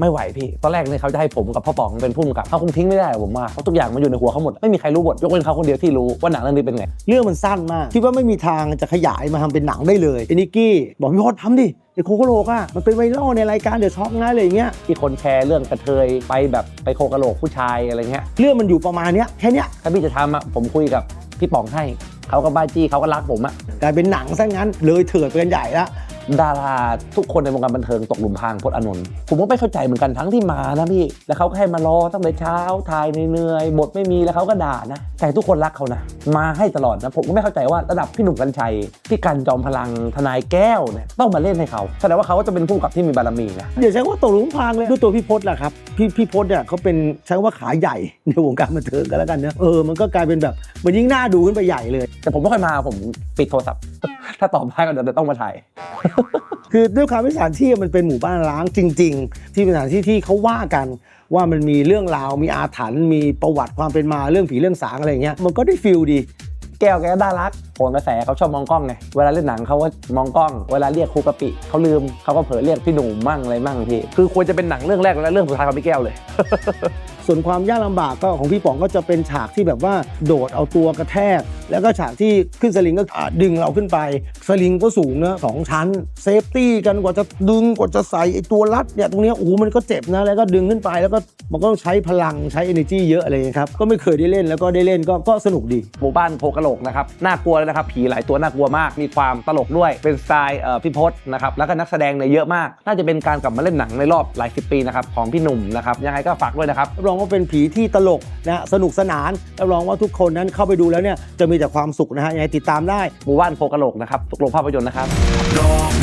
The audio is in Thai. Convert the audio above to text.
ไม่ไหวพี่ ตอนแรกเนี่ยเขาจะให้ผมกับพ่อป๋องเป็นผู้กำกับเขาคงทิ้งไม่ได้อะผมว่าเพราะทุกอย่างมันอยู่ในหัวเขาหมด ไม่มีใครรู้บทยกเว้นเขาคนเดียวที่รู้ว่าหนังเรื่องนี้เป็นไง เรื่องมันสั้นมาก คิดว่าไม่มีทางจะขยายมาทำเป็นหนังได้เลยไอ้นิกกี้บอกพี่พศทำดิไอ้โคโคโลกอะมันเป็นไวรัลในรายการเดอะช็อคนะอะไรอย่างเงี้ยที่คนแชร์เรื่องกระเทยไปแบบไปโคกะโหลกผู้ชายอะไรเงี้ยเรื่องมันอยู่ประมาณเนี้ยแค่เนี้ยถ้าพี่จะทำอะผมคุยกับพี่ป๋องให้เขาก็บ้าจี้เขาก็รักผมอะกลายเป็นหนังซะงั้นเลยเถิดไปกันใหญ่ละ ดาราทุกคนในวงการบันเทิงตกหลุมพรางพจน์อานนท์ผมก็ไม่เข้าใจเหมือนกันทั้งที่มานะพี่ แล้วเขาก็ให้มารอตั้งแต่เช้าถ่ายเหนื่อยๆบทไม่มีแล้วเขาก็ด่านะ แต่ทุกคนรักเขานะ มาให้ตลอดนะ ผมก็ไม่เข้าใจว่าระดับพี่หนุ่มกัญชัยพี่กันจอมพลังทนายแก้วเนี่ยต้องมาเล่นให้เขาแสดงว่าเขาก็จะเป็นผู้กำกับที่มีบารมีนะเดี๋ยวใช้คำว่าตกหลุมพรางเลยด้วยตัวพี่พศแหละครับพี่พี่พศเนี่ยเขาเป็นใช้คำว่าขาใหญ่ในวงการบันเทิงกันแล้วกันเนอะเออมันก็กลายเป็นแบบมันยิ่งน่าดูขึ้นไปใหญ่เลย แต่ผมไม่ค่อยมาผมปิดโทรศัพท์ ถ้าตอบได้ก็เดี๋ยวจะต้องมาถ่าย คือด้วยความที่สถานที่มันเป็นหมู่บ้านร้างจริง ๆ ที่เป็นสถานที่ที่เขาว่ากันว่ามันมีเรื่องราวมีอาถรรพ์มีประวัติความเป็นมาเรื่องผีเรื่องสางอะไรอย่างเงี้ยมันก็ได้ฟิลดี แก้วแกก็น่ารัก ผลกระแสเขาชอบมองกล้องไง เวลาเล่นหนังเขาก็มองกล้อง เวลาเรียกครูกะปิเขาลืมเขาก็เผลอเรียกพี่หนุ่มมั่งอะไรมั่งพี่คือควรจะเป็นหนังเรื่องแรกและเรื่องสุดท้ายของพี่แก้วเลย ส่วนความยากลำบากก็ของพี่ป๋องก็จะเป็นฉากที่แบบว่าโดดเอาตัวกระแทก แล้วก็ฉากที่ขึ้นสลิงก็อ่าดึงเราขึ้นไป สลิงก็สูงเนอะสองชั้น เซฟตี้กันกว่าจะดึงกว่าจะใส่ไอ้ตัวรัดเนี่ยตรงเนี้ยโอ้โหมันก็เจ็บนะแล้วก็ดึงขึ้นไปแล้วก็มันก็ต้องใช้พลังใช้ energy เยอะอะไรอย่างเงี้ยครับก็ไม่เคยได้เล่นแล้วก็ได้เล่นก็ก็สนุกดี หมู่บ้านโพกะโหลกนะครับน่ากลัวเลยนะครับผีหลายตัวน่ากลัวมาก มีความตลกด้วยเป็นสไตล์เอ่อพี่พศนะครับแล้วก็นักแสดงเนี่ยเยอะมาก น่าจะเป็นการกลับมาเล่นหนังในรอบหลายสิบปีนะครับของพี่หนุ่มนะครับยังไงก็ฝากด้วยนะครับรับรองว่าเป็นผีที่ตลกนะฮะสนุกสนานรับรองว่าทุกคนนั้นเข้าไปดูแล้วเนี่ยจะมีแต่ความสุขนะฮะยังไงติดตามได้หมู่บ้านโพกะโหลกนะครับทุกโรงภาพยนตร์นะครับดอก